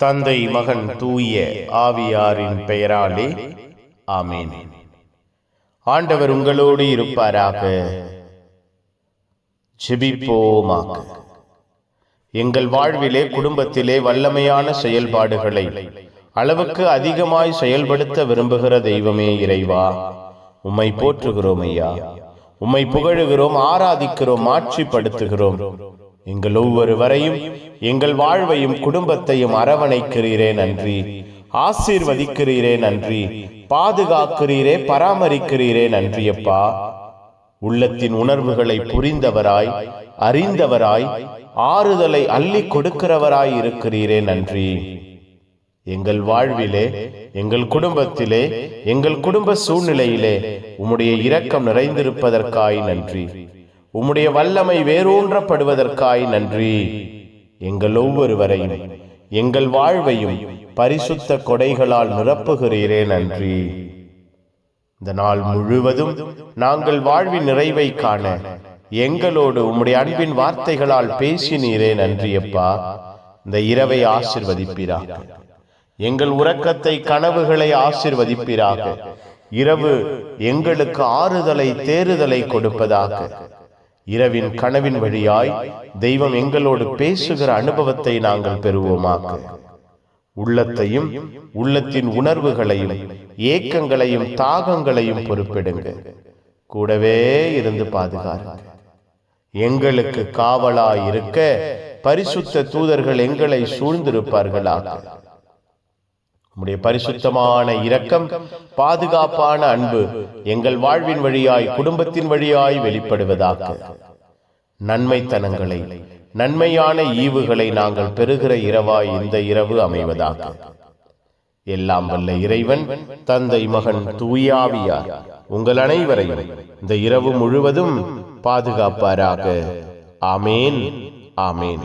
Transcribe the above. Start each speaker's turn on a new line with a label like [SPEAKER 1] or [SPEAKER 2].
[SPEAKER 1] தந்தை மகன் தூய ஆவியாரின் பெயராலே ஆமேன். ஆண்டவர் உங்களோடு இருப்பாராக. ஜிபிப்போமாக. எங்கள் வாழ்விலே குடும்பத்திலே வல்லமையான செயல்பாடுகளை அளவுக்கு அதிகமாய் செயல்படுத்த விரும்புகிற தெய்வமே இறைவா. உம்மை போற்றுகிறோம் ஐயா. உம்மை புகழுகிறோம் ஆராதிக்கிறோம் ஆட்சிப்படுத்துகிறோம். எங்கள் ஒவ்வொருவரையும் எங்கள் வாழ்வையும் குடும்பத்தையும் அரவணைக்கிறீரே நன்றி. ஆசீர்வதிக்கிறீரே நன்றி. பாதுகாக்கிறீரே பராமரிக்கிறீரே நன்றியப்பா உள்ளத்தின் உணர்வுகளை புரிந்தவராய் அறிந்தவராய் ஆறுதலை அள்ளி கொடுக்கிறவராய் இருக்கிறீரே நன்றி. எங்கள் வாழ்விலே எங்கள் குடும்பத்திலே எங்கள் குடும்ப சூழ்நிலையிலே உம்முடைய இரக்கம் நிறைந்திருப்பதற்காய் நன்றி. உம்முடைய வல்லமை வேரூன்றப்படுவதற்காய் நன்றி. எங்கள் ஒவ்வொருவரையும் எங்கள் வாழ்வையும் பரிசுத்த கொடைகளால் நிரப்புகிறீரே நன்றி. இந்த நாள் முழுவதும் நாங்கள் வாழ்வின் நிறைவை காண எங்களோடு உம்முடைய அன்பின் வார்த்தைகளால் பேசினீரே நன்றியப்பா. இந்த இரவை ஆசிர்வதிப்பீராக. எங்கள் உறக்கத்தை கனவுகளை ஆசிர்வதிப்பீராக. இரவு எங்களுக்கு ஆறுதலை தேறுதலை கொடுப்பதாக. இரவின் கனவின் வழியாய் தெய்வம் எங்களோடு பேசுகிற அனுபவத்தை நாங்கள் பெறுவோமாக. உள்ளத்தையும் உள்ளத்தின் உணர்வுகளையும் ஏக்கங்களையும் தாகங்களையும் பொறுப்பிடுங்க கூடவே இருந்து பாதுகாருங்க எங்களுக்கு காவலாய் இருக்க பரிசுத்த தூதர்கள் எங்களை சூழ்ந்திருப்பார்களாக. உம்முடைய பரிசுத்தமான இரக்கம் பாதுகாப்பான அன்பு எங்கள் வாழ்வின் வழியாய் குடும்பத்தின் வழியாய் வெளிப்படுவதாக. நன்மைத்தனங்களை நன்மையான ஈவுகளை நாங்கள் பெறுகிற இரவாய் இந்த இரவு அமைவதாக. எல்லாம் வல்ல இறைவன் தந்தை மகன் தூயாவியார் உங்கள் அனைவரையும் இந்த இரவு முழுவதும் பாதுகாப்பாராக. ஆமேன் ஆமேன்.